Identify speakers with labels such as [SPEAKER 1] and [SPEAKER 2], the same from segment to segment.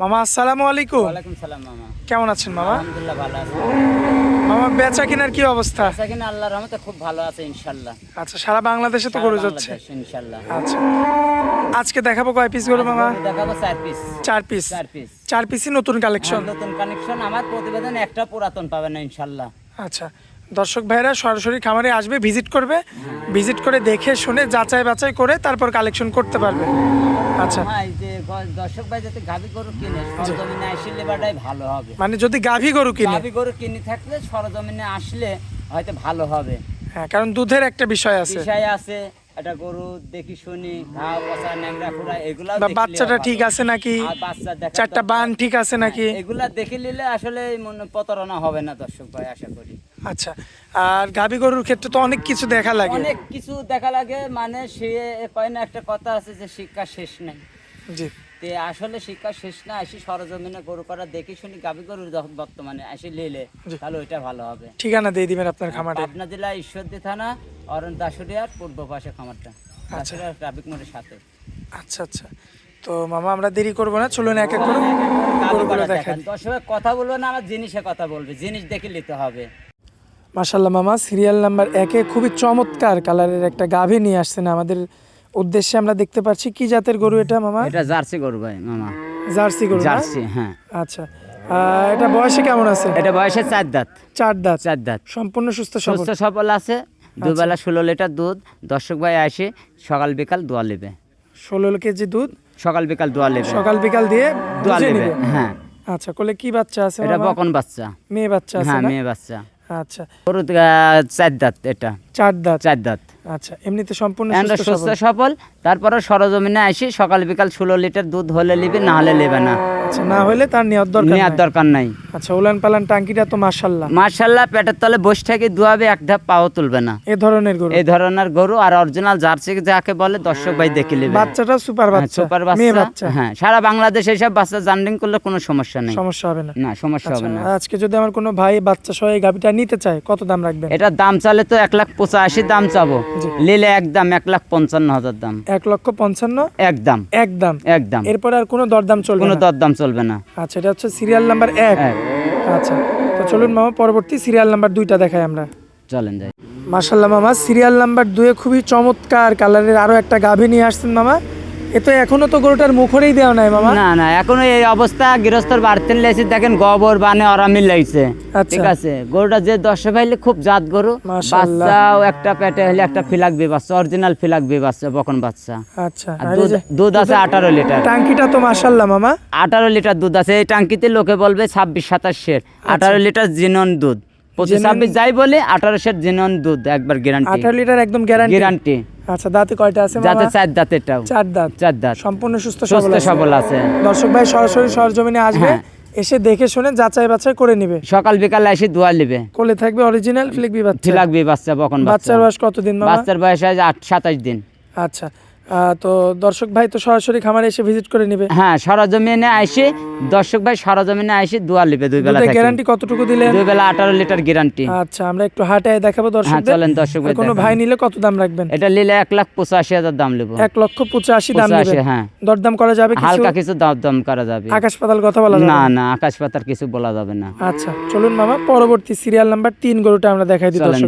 [SPEAKER 1] মামা আসসালামু আলাইকুম।
[SPEAKER 2] ওয়ালাইকুম সালাম মামা।
[SPEAKER 1] কেমন আছেন মামা?
[SPEAKER 2] আলহামদুলিল্লাহ ভালো আছে।
[SPEAKER 1] মামা বেচা কেনার কি অবস্থা?
[SPEAKER 2] আচ্ছা কিনা আল্লাহর রহমতে খুব ভালো আছে ইনশাল্লাহ।
[SPEAKER 1] আচ্ছা সারা বাংলাদেশে তো গরু যাচ্ছে।
[SPEAKER 2] বাংলাদেশ, ইনশাল্লাহ।
[SPEAKER 1] আচ্ছা। আজকে দেখাবো কয় পিস গরু মামা?
[SPEAKER 2] দেখাবো চার পিস
[SPEAKER 1] চার পিস
[SPEAKER 2] চার পিস
[SPEAKER 1] চার পিসই নতুন কালেকশন
[SPEAKER 2] নতুন কানেকশন আমার প্রতিবেদন একটা পুরাতন পাবেন না ইনশাল্লাহ।
[SPEAKER 1] আচ্ছা। দর্শক ভাইরা সরাসরি খামারে আসবে ভিজিট করবে। ভিজিট করে দেখে শুনে যাচাই বাছাই করে তারপর কালেকশন করতে পারবে। আচ্ছা।
[SPEAKER 2] হ্যাঁ যে দর্শক ভাই যাতে গাভি গরু কিনে সরজমিনে আসলে ভালো হবে।
[SPEAKER 1] মানে যদি গাভী গরু কিনে?
[SPEAKER 2] গাভি গরু কিনে থাকলে সরজমিনে আসলে হয়তো ভালো হবে।
[SPEAKER 1] হ্যাঁ কারণ দুধের একটা বিষয় আছে।
[SPEAKER 2] বিষয় আছে একটা গরু দেখি শুনি ঘা পচা ন্যাংরা এগুলা
[SPEAKER 1] বাচ্চাটা ঠিক আছে নাকি? চারটা বান ঠিক আছে নাকি?
[SPEAKER 2] এগুলা দেখে নিলে আসলে মনে প্রতারণা হবে না দর্শক ভাই আশা করি।
[SPEAKER 1] আচ্ছা আর গাভী গরুর ক্ষেত্রে তো অনেক কিছু দেখা লাগে।
[SPEAKER 2] অনেক কিছু দেখা লাগে মানে সে কয় না একটা কথা আছে যে শিক্ষা শেষ নাই। তে আসলে শিক্ষা শেষ না আসি সরজমিনে গরু করা দেখে শুনি গাভী গরু যখন বর্তমানে আসি লিলে তাহলে ওইটা ভালো হবে।
[SPEAKER 1] ঠিকানা দিয়ে দিবেন আপনার খামারে
[SPEAKER 2] পাবনা জেলা ঈশ্বরদী থানা অরণ দাসুরিয়ার পূর্ব পাশে খামারটা
[SPEAKER 1] আচ্ছা।
[SPEAKER 2] দাসুরিয়ার ট্রাফিক মোড়ের সাথে।
[SPEAKER 1] আচ্ছা আচ্ছা। তো মামা আমরা দেরি করব না চলুন এক এক করে গরুগুলো দেখান।
[SPEAKER 2] কথা বলব না আমার জিনিসে কথা বলবে জিনিস দেখে নিতে হবে।
[SPEAKER 1] মাশাল্লাহ মামা সিরিয়াল নাম্বার একে খুবই চমৎকার কালারের একটা গাভী নিয়ে আসছেন আমাদের উদ্দেশ্যে আমরা দেখতে পাচ্ছি কি জাতের গরু এটা মামা?
[SPEAKER 2] এটা জার্সি গরু ভাই মামা।
[SPEAKER 1] জার্সি গরু
[SPEAKER 2] জার্সি হ্যাঁ।
[SPEAKER 1] আচ্ছা। এটা বয়সে কেমন আছে?
[SPEAKER 2] এটা বয়সে চার দাঁত।
[SPEAKER 1] চার দাঁত?
[SPEAKER 2] চার দাঁত।
[SPEAKER 1] সম্পূর্ণ সুস্থ
[SPEAKER 2] সুস্থ সবল আছে। দুবেলা ষোলো লিটার দুধ। দর্শক ভাই আসে সকাল বিকাল দোয়া নেবে।
[SPEAKER 1] ষোলো কেজি দুধ?
[SPEAKER 2] সকাল বিকাল দোয়া নেবে।
[SPEAKER 1] সকাল বিকাল দিয়ে
[SPEAKER 2] দোয়া নেবে হ্যাঁ।
[SPEAKER 1] আচ্ছা কোলে কি বাচ্চা আছে
[SPEAKER 2] এটা? বকন বাচ্চা।
[SPEAKER 1] মেয়ে বাচ্চা আছে
[SPEAKER 2] হ্যাঁ মেয়ে বাচ্চা।
[SPEAKER 1] আচ্ছা।
[SPEAKER 2] গরু চার দাঁত এটা।
[SPEAKER 1] চার দাঁত?
[SPEAKER 2] চার দাঁত।
[SPEAKER 1] আচ্ছা এমনিতে সম্পূর্ণ সুস্থ
[SPEAKER 2] সফল তারপরে সরজমিনে আসি সকাল বিকাল ষোলো লিটার দুধ হলে নিবে না হলে নেবে না।
[SPEAKER 1] আচ্ছা না হলে তার নেওয়ার দরকার
[SPEAKER 2] নেওয়ার দরকার নাই।
[SPEAKER 1] আচ্ছা উলান পালান টাঙ্কিটা তো মাশাল্লাহ
[SPEAKER 2] মার্শাল্লাহ পেটের তলে বসে থেকে দুয়াবে এক ধাপ পাও তুলবে না।
[SPEAKER 1] এ ধরনের গরু?
[SPEAKER 2] এই ধরনের গরু আর অরিজিনাল জার্সি যাকে বলে দর্শক ভাই দেখে নেবে।
[SPEAKER 1] বাচ্চাটা সুপার
[SPEAKER 2] হ্যাঁ,
[SPEAKER 1] বাচ্চা
[SPEAKER 2] সুপার বাচ্চা। হ্যাঁ সারা বাংলাদেশে এইসব বাচ্চা জার্নিং করলে কোনো সমস্যা নেই।
[SPEAKER 1] সমস্যা হবে না।
[SPEAKER 2] না সমস্যা হবে না।
[SPEAKER 1] আচ্ছা, আজকে যদি আমার কোনো ভাই বাচ্চা সহ এই গাভিটা নিতে চায় কত দাম রাখবেন?
[SPEAKER 2] এটার দাম চালে তো এক লাখ পঁচাশি দাম চাবো। নিলে একদম এক লাখ পঞ্চান্ন হাজার দাম।
[SPEAKER 1] এক লক্ষ পঞ্চান্ন?
[SPEAKER 2] একদম
[SPEAKER 1] একদম
[SPEAKER 2] একদম
[SPEAKER 1] এরপরে আর কোনো দরদাম চলবে
[SPEAKER 2] কোনো
[SPEAKER 1] না?
[SPEAKER 2] দরদাম চলবে না।
[SPEAKER 1] আচ্ছা এটা হচ্ছে সিরিয়াল নাম্বার এক। আচ্ছা তো চলুন মামা পরবর্তী সিরিয়াল নাম্বার দুইটা দেখাই আমরা।
[SPEAKER 2] চলেন যাই।
[SPEAKER 1] মাসাল্লাহ মামা সিরিয়াল নাম্বার দুয়ে খুবই চমৎকার কালারের আরও একটা গাভী নিয়ে আসছেন মামা। এ তো এখনও তো গরুটার মুখরেই দেওয়া নাই মামা।
[SPEAKER 2] না না এখনও এই অবস্থা। গৃহস্থর বাড়তে লেগেছে দেখেন গোবর বানে অরামিল লাগছে
[SPEAKER 1] আচ্ছা।
[SPEAKER 2] ঠিক আছে? গরুটা যে দশে পাইলে খুব জাত গরু। বাচ্চাও একটা পেটে হলে একটা ফিলাক বি বাচ্চা অরিজিনাল ফিলাক বাচ্চা বকন বাচ্চা।
[SPEAKER 1] আচ্ছা।
[SPEAKER 2] দুধ আছে আঠারো লিটার।
[SPEAKER 1] টাঙ্কিটা তো মাশাল্লাহ মামা।
[SPEAKER 2] আঠারো লিটার দুধ আছে এই টাঙ্কিতে লোকে বলবে ছাব্বিশ সাতাশ শের
[SPEAKER 1] আচ্ছা।
[SPEAKER 2] আঠারো লিটার জিনন দুধ। পঁচিশ ছাব্বিশ যাই বলে আঠারো শের জিনন দুধ একবার গ্যারান্টি
[SPEAKER 1] আঠারো লিটার একদম গ্যারান্টি
[SPEAKER 2] গ্যারান্টি
[SPEAKER 1] আচ্ছা দাঁতে কয়টা আছে মামা?
[SPEAKER 2] চার দাঁতেরটাও
[SPEAKER 1] চার দাঁত।
[SPEAKER 2] চার দাঁত।
[SPEAKER 1] সম্পূর্ণ সুস্থ
[SPEAKER 2] সুস্থ সবল আছে।
[SPEAKER 1] দর্শক ভাই সরাসরি সরজমিনে আসবে।
[SPEAKER 2] হ্যাঁ।
[SPEAKER 1] এসে দেখে শুনে যাচাই বাছাই করে নিবে।
[SPEAKER 2] সকাল বিকাল এসে দোয়া নিবে।
[SPEAKER 1] কোলে থাকবে অরিজিনাল ফ্লিকবি বাচ্চা
[SPEAKER 2] ফিলাক বি বাচ্চা বকন
[SPEAKER 1] বাচ্চার বয়স কতদিন
[SPEAKER 2] বাচ্চার বয়স আছে আট সাতাশ দিন।
[SPEAKER 1] আচ্ছা। তো দর্শক ভাই তো সরাসরি খামারে এসে ভিজিট করে নিবে।
[SPEAKER 2] হ্যাঁ সরজমিনে আইসে দর্শক ভাই সরজমিনে আইসে দোয়া লিবে দুই বেলা
[SPEAKER 1] গ্যারান্টি কতটুকু দিলেন?
[SPEAKER 2] দুই বেলা আঠারো লিটার গ্যারান্টি
[SPEAKER 1] আচ্ছা আমরা একটু হাটায় দেখাবো
[SPEAKER 2] হ্যাঁ চলেন দর্শক ভাই
[SPEAKER 1] কোনো ভাই নিলে কত দাম রাখবেন?
[SPEAKER 2] এটা নিলে এক লাখ পঁচাশি হাজার দাম নেব
[SPEAKER 1] এক লক্ষ পঁচাশি দাম
[SPEAKER 2] পঁচাশি
[SPEAKER 1] নেবেন
[SPEAKER 2] হ্যাঁ।
[SPEAKER 1] দরদাম করা যাবে কিছু?
[SPEAKER 2] হালকা কিছু দাম দাম করা যাবে।
[SPEAKER 1] আকাশ পাতাল কথা বলা যাবে
[SPEAKER 2] না না? আকাশ পাতার কিছু বলা যাবে না।
[SPEAKER 1] আচ্ছা চলুন মামা পরবর্তী সিরিয়াল নাম্বার তিন গরুটা আমরা দেখাই দিই
[SPEAKER 2] চলেন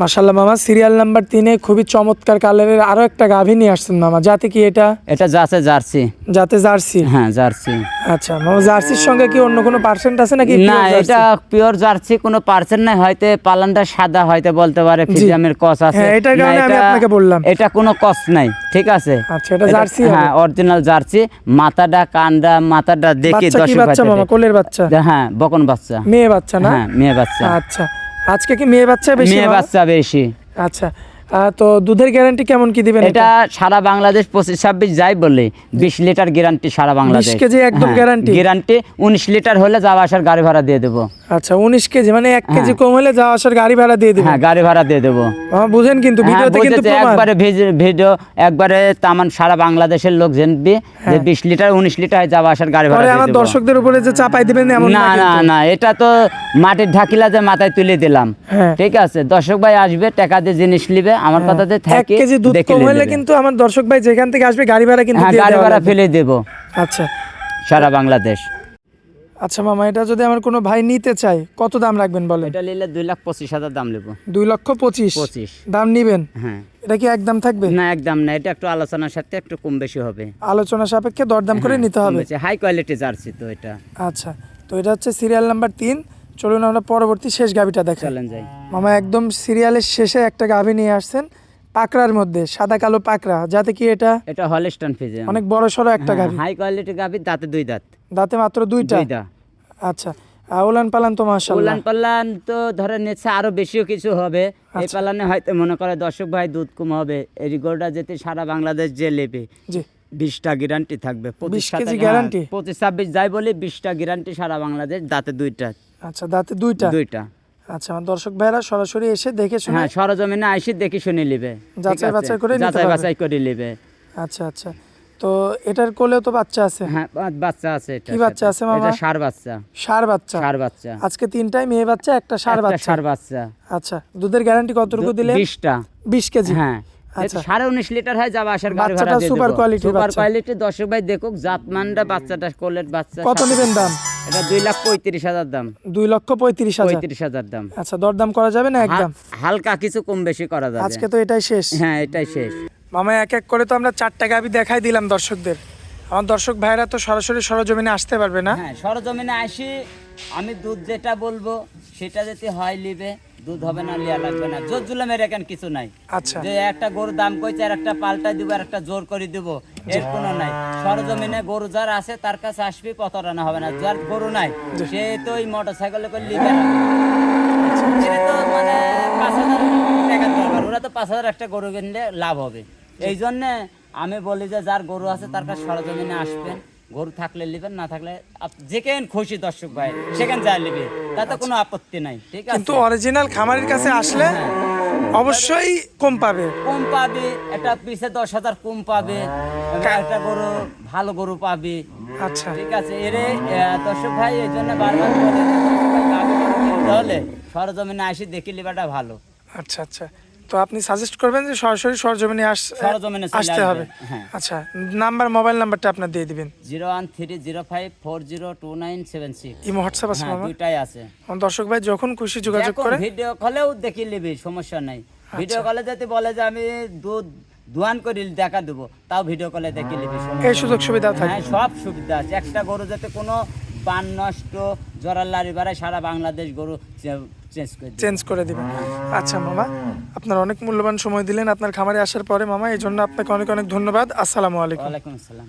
[SPEAKER 1] মাশাল্লাহ মামা সিরিয়াল নাম্বার তিনে খুবই চমৎকার কালারের আরও একটা গাভী নিয়ে আসছেন মামা। যাতে কি এটা?
[SPEAKER 2] এটা যাচ্ছে জার্সি।
[SPEAKER 1] যাতে জার্সি?
[SPEAKER 2] হ্যাঁ জার্সি।
[SPEAKER 1] আচ্ছা মামা জার্সির সঙ্গে কি অন্য কোনো পার্সেন্ট আছে নাকি
[SPEAKER 2] না এটা পিওর জার্সি কোনো পার্সেন্ট নাই হয়তো পালানটা সাদা হয়তো বলতে পারে ফিজামের কস আছে।
[SPEAKER 1] হ্যাঁ, এটার কারণে আমি আপনাকে বললাম।
[SPEAKER 2] এটা কোনো কস নাই ঠিক আছে?
[SPEAKER 1] আচ্ছা এটা জার্সি
[SPEAKER 2] হ্যাঁ অরিজিনাল জার্সি মাথাটা কানটা মাথাটা দেখে
[SPEAKER 1] কি বাচ্চা মামা? কোলের বাচ্চা?
[SPEAKER 2] হ্যাঁ বকন বাচ্চা।
[SPEAKER 1] মেয়ে বাচ্চা না?
[SPEAKER 2] হ্যাঁ মেয়ে বাচ্চা।
[SPEAKER 1] আচ্ছা। আজকে কি মেয়ে বাচ্চা বেশি
[SPEAKER 2] মেয়ে বাচ্চা বেশি।
[SPEAKER 1] আচ্ছা। তো দুধের গ্যারান্টি কেমন কি দিবেন
[SPEAKER 2] এটা সারা বাংলাদেশ পঁচিশ ছাব্বিশ যাই বলে বিশ লিটার গ্যারান্টি সারা বাংলাদেশ। হ্যাঁ,
[SPEAKER 1] কেজি একদম guarantee?
[SPEAKER 2] গ্যারান্টি উনিশ লিটার হলে যাওয়া আসার গাড়ি ভাড়া দিয়ে দেবো।
[SPEAKER 1] আচ্ছা উনিশ কেজি মানে এক কেজি কম হলে যাওয়া আসার গাড়ি ভাড়া দিয়ে দিবেন?
[SPEAKER 2] হ্যাঁ গাড়ি ভাড়া দিয়ে দেবো।
[SPEAKER 1] বুঝেন কিন্তু
[SPEAKER 2] হ্যাঁ,
[SPEAKER 1] ভিডিওতে কিন্তু
[SPEAKER 2] একবারে ভিডিও একবারে তামান সারা বাংলাদেশের লোক জানবে যে বিশ লিটার উনিশ লিটার যাওয়া আসার গাড়ি ভাড়া
[SPEAKER 1] হ্যাঁ। আমার দর্শকদের উপরে যে চাপাই দিবেন এমন
[SPEAKER 2] না না না এটা তো মাটির ঢাকিলা যে মাথায় তুলে দিলাম।
[SPEAKER 1] হ্যাঁ।
[SPEAKER 2] ঠিক আছে দর্শক ভাই আসবে টাকা দিয়ে জিনিস নিবে আমার কথাতে
[SPEAKER 1] এক
[SPEAKER 2] থাকে
[SPEAKER 1] কেজি দুধ কম হলে কিন্তু আমার দর্শক ভাই যেখান থেকে আসবে গাড়ি ভাড়া কিন্তু
[SPEAKER 2] হ্যাঁ
[SPEAKER 1] দিয়ে
[SPEAKER 2] গাড়ি ভাড়া ফেলে দেবো।
[SPEAKER 1] আচ্ছা।
[SPEAKER 2] সারা বাংলাদেশ।
[SPEAKER 1] আচ্ছা মামা এটা যদি আমার কোনো ভাই নিতে চায় কত দাম রাখবেন বলেন?
[SPEAKER 2] এটা নিলে দুই লাখ পঁচিশ হাজার দাম নেব।
[SPEAKER 1] দুই লক্ষ পঁচিশ?
[SPEAKER 2] পঁচিশ।
[SPEAKER 1] দাম নিবেন?
[SPEAKER 2] হ্যাঁ।
[SPEAKER 1] এটা কি একদম থাকবে?
[SPEAKER 2] না একদম না এটা একটু আলোচনার সাথে একটু কম বেশি হবে।
[SPEAKER 1] আলোচনা সাপেক্ষে দরদাম করে নিতে হবে।
[SPEAKER 2] হাই কোয়ালিটি জার্সি তো এটা।
[SPEAKER 1] আচ্ছা তো এটা হচ্ছে সিরিয়াল নাম্বার তিন। চলুন আমরা পরবর্তী শেষ গাভিটা দেখাই।
[SPEAKER 2] চলেন যাই।
[SPEAKER 1] মামা একদম সিরিয়ালের শেষে একটা গাভি নিয়ে আসছেন পাকড়ার মধ্যে সাদা কালো পাকড়া যাতে কি এটা
[SPEAKER 2] এটা হলস্টন ফিজে
[SPEAKER 1] অনেক বড় সড়ো একটা গাভি
[SPEAKER 2] হাই কোয়ালিটি গাভি দাঁতে দুই দাঁত।
[SPEAKER 1] দাঁতে মাত্র দুইটা? আচ্ছা পালান তো মাশাল্লাহ
[SPEAKER 2] উলান পাল্লান তো ধরে নিচ্ছে আরও বেশিও কিছু হবে। এই
[SPEAKER 1] আচ্ছা।
[SPEAKER 2] পালানে হয়তো মনে করে দর্শক ভাই দুধ কম হবে। এই যেতে সারা বাংলাদেশ যে নেবে
[SPEAKER 1] জি।
[SPEAKER 2] বিশটা গ্যারান্টি থাকবে। পঁচিশ
[SPEAKER 1] 20 কেজি?
[SPEAKER 2] হ্যাঁ, পঁচিশ ছাব্বিশ যাই বলি বিশটা গ্যারান্টি সারা বাংলাদেশ দাঁতে দুইটা।
[SPEAKER 1] আচ্ছা দাঁতে দুইটা?
[SPEAKER 2] দুইটা।
[SPEAKER 1] আচ্ছা আমার দর্শক ভাইরা সরাসরি এসে দেখে শুনে
[SPEAKER 2] হ্যাঁ সরজমিনে আইসি দেখি শুনে নিবে।
[SPEAKER 1] যাচাই বাছাই করে নিতে
[SPEAKER 2] যাচাই বাছাই করে নিবে।
[SPEAKER 1] আচ্ছা আচ্ছা। তো এটার কোলেও তো বাচ্চা আছে?
[SPEAKER 2] হ্যাঁ বাচ্চা আছে এটা
[SPEAKER 1] কি বাচ্চা আছে মামা?
[SPEAKER 2] এটা সার বাচ্চা।
[SPEAKER 1] ষাঁড় বাচ্চা?
[SPEAKER 2] সার বাচ্চা।
[SPEAKER 1] আজকে তিনটাই মেয়ে বাচ্চা একটা ষাঁড় বাচ্চা।
[SPEAKER 2] ষাঁড় বাচ্চা।
[SPEAKER 1] আচ্ছা দুধের গ্যারান্টি কতটুকু দিলে
[SPEAKER 2] বিশটা।
[SPEAKER 1] বিশ কেজি।
[SPEAKER 2] হ্যাঁ।
[SPEAKER 1] আচ্ছা।
[SPEAKER 2] সাড়ে উনিশ লিটার হয় যাবা আসার গাড়ি
[SPEAKER 1] বাচ্চাটা
[SPEAKER 2] ভাড়া দিয়ে
[SPEAKER 1] super
[SPEAKER 2] সুপার কোয়ালিটি দর্শক ভাই দেখুক জাতমানটা বাচ্চাটা কোলের বাচ্চা
[SPEAKER 1] কত নেবেন দাম?
[SPEAKER 2] এটা দুই লাখ পঁয়ত্রিশ হাজার দাম।
[SPEAKER 1] দুই লক্ষ পঁয়ত্রিশ হাজার।
[SPEAKER 2] পঁয়ত্রিশ হাজার দাম।
[SPEAKER 1] আচ্ছা দরদাম করা যাবে না একদম?
[SPEAKER 2] হালকা কিছু কম বেশি করা যাবে।
[SPEAKER 1] আজকে তো এটাই শেষ।
[SPEAKER 2] হ্যাঁ এটাই শেষ।
[SPEAKER 1] মামা এক এক করে তো আমরা চারটা গাবি দেখাই দিলাম দর্শকদের। আমার দর্শক ভাইরা তো সরাসরি সরজমিনে আসতে পারবে না।
[SPEAKER 2] হ্যাঁ সরজমিনে আসি আমি দুধ যেটা বলব সেটা যদি হয় লিবে দুধ হবে না লিয়া লাগবে না। জোর জুলামের এখান কিছু নাই।
[SPEAKER 1] আচ্ছা।
[SPEAKER 2] যে একটা গরুর দাম কইছে আর একটা পাল্টাই দিব আর একটা জোর করে দিব। এর কোনো নাই। সরজমিনে গরু যার আছে তার কাছে আসবি প্রতারণা হবে না। যার গরু নাই সে তো ওই মোটর সাইকেলে করে লিবে তো মানে পাঁচ হাজার টাকার দরকার। ওরা তো পাঁচ হাজার একটা গরু কিনলে লাভ হবে। এই জন্যে আমি বলি যে যার গরু আছে তার কাছে সরজমিনে আসবেন। গরু থাকলে নেবেন না থাকলে যেখানে খুশি দর্শক ভাই সেখানে যা নেবে তাতে কোনো আপত্তি নাই ঠিক আছে?
[SPEAKER 1] কিন্তু অরিজিনাল খামারের কাছে আসলে অবশ্যই কম পাবে।
[SPEAKER 2] কম পাবে একটা পিসে দশ হাজার কম পাবে একটা গরু ভালো গরু পাবে।
[SPEAKER 1] আচ্ছা।
[SPEAKER 2] ঠিক আছে এরে দর্শক ভাই এই জন্য বারবার বলে যে, দর্শক ভাই, গাভী গরু কিনতে হলে সরজমিনে আসি দেখি লিবাটা ভালো।
[SPEAKER 1] আচ্ছা আচ্ছা। তো আপনি সাজেস্ট করবেন যে সরাসরি সরজমিনে আস
[SPEAKER 2] সরজমিনে
[SPEAKER 1] আসতে হবে।
[SPEAKER 2] হ্যাঁ।
[SPEAKER 1] আচ্ছা নাম্বার মোবাইল নাম্বারটা আপনার দিয়ে দিবেন।
[SPEAKER 2] Zero one three zero five four zero two nine seven six.
[SPEAKER 1] Imo WhatsApp আছে
[SPEAKER 2] হ্যাঁ দুইটাই আছে।
[SPEAKER 1] দর্শক ভাই যখন খুশি যোগাযোগ করে
[SPEAKER 2] ভিডিও কলেও দেখি নিবি সমস্যা নাই। ভিডিও
[SPEAKER 1] আচ্ছা।
[SPEAKER 2] কলে যদি বলে যে আমি দুধ দোয়ান করে দেখা দেবো তাও ভিডিও কলে দেখে নিবি
[SPEAKER 1] এই সুযোগ সুবিধা
[SPEAKER 2] হ্যাঁ সব সুবিধা আছে। একটা গরু যাতে কোনো পান নষ্ট জরার লারি বাড়ায় সারা বাংলাদেশ গরু চেঞ্জ করে দিবে।
[SPEAKER 1] দিবেন। আচ্ছা মামা আপনার অনেক মূল্যবান সময় দিলেন। আপনার খামারে আসার পরে মামা এই জন্য আপনাকে অনেক অনেক ধন্যবাদ। আসসালামু আলাইকুম।
[SPEAKER 2] আসসালাম।